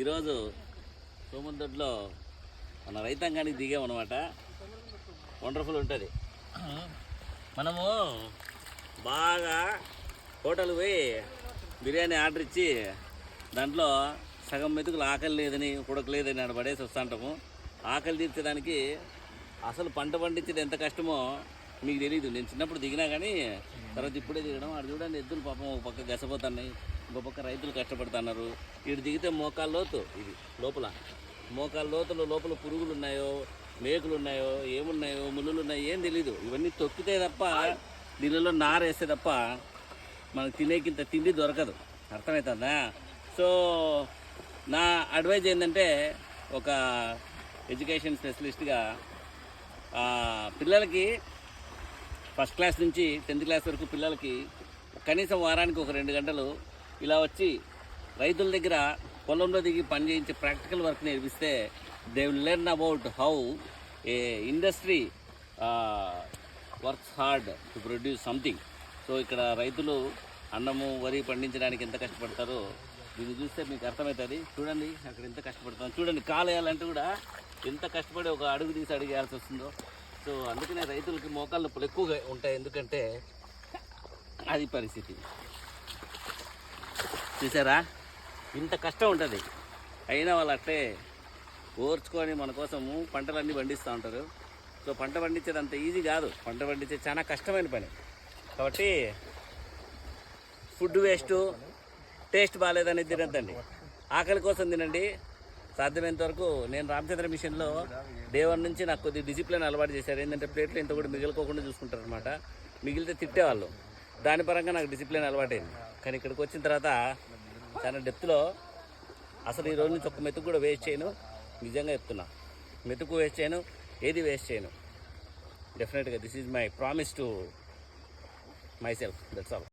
ఈరోజు సోమందొడ్లో మన రైతాంగానికి దిగామన్నమాట. వండర్ఫుల్ ఉంటుంది. మనము బాగా హోటల్ పోయి బిర్యానీ ఆర్డర్ ఇచ్చి దాంట్లో సగం మెతుకులు ఆకలి లేదని ఉడకలేదని ఆడ పడేసి వస్తుంటాము ఆకలి తీర్చడానికి అసలు పంట పండించేది ఎంత కష్టమో మీకు తెలియదు నేను చిన్నప్పుడు దిగినా కానీ తర్వాత ఇప్పుడే దిగడం. ఆడ చూడండి ఎద్దులు పాపం ఒక పక్క గసపోతున్నాయి ఇంకో పక్క రైతులు కష్టపడుతున్నారు. ఇటు దిగితే మోకాల లోతు ఇది లోపల. మోకాలు లోతులో లోపల పురుగులు ఉన్నాయో మేకులు ఉన్నాయో ఏమున్నాయో ముళ్ళు ఉన్నాయో ఏం తెలీదు. ఇవన్నీ తొక్కితే తప్ప దీనిలో నారేస్తే తప్ప మనకు తినేకింత తిండి దొరకదు. అర్థమవుతుందా సో నా అడ్వైజ్ ఏంటంటే ఒక ఎడ్యుకేషన్ స్పెషలిస్ట్గా పిల్లలకి ఫస్ట్ క్లాస్ నుంచి టెన్త్ క్లాస్ వరకు పిల్లలకి కనీసం వారానికి ఒక రెండు గంటలు ఇలా వచ్చి రైతుల దగ్గర పొలంలో దిగి పని చేయించే ప్రాక్టికల్ వర్క్ నేర్పిస్తే they will learn about how a industry works hard to produce something so ఇక్కడ రైతులు అన్నము వరి పండించడానికి ఎంత కష్టపడతారో దీన్ని చూస్తే మీకు అర్థమవుతుంది. చూడండి అక్కడ ఎంత కష్టపడతాం. చూడండి కాలు వేయాలంటే కూడా ఎంత కష్టపడి ఒక అడుగు తీసి అడుగు వేయాల్సి వస్తుందో. సో అందుకనే రైతులకి మోకాళ్ళ నొప్పులు ఎక్కువగా ఉంటాయి. ఎందుకంటే అది పరిస్థితి. చూసారా? ఇంత కష్టం ఉంటుంది. అయినా వాళ్ళు అట్లే ఓర్చుకొని మన కోసము పంటలన్నీ పండిస్తూ ఉంటారు. సో పంట పండించేది అంత ఈజీ కాదు. పంట పండించే చాలా కష్టమైన పని. కాబట్టి ఫుడ్ వేస్ట్ టేస్ట్ బాగాలేదని తినద్దండి. ఆకలి కోసం తినండి. సాధ్యమైనంత వరకు నేను రామచంద్ర మిషన్లో దేవర్ నుంచి నాకు కొద్ది డిసిప్లిన్ అలవాటు చేశారు. ఏంటంటే ప్లేట్లు ఇంత కూడా మిగిలిపోకుండా చూసుకుంటారు అనమాట మిగిలితే తిట్టేవాళ్ళు. దాని పరంగా నాకు డిసిప్లిన్ అలవాటైంది. కానీ ఇక్కడికి వచ్చిన తర్వాత చాలా డెప్త్లో అసలు ఈ రోజు నుంచి ఒక మెతుకు కూడా వేస్ట్ చేయను. నిజంగా చెప్తున్నా. మెతుకు వేస్ట్ చేయను. ఏది వేస్ట్ చేయను. డెఫినెట్గా this is my promise to myself that's all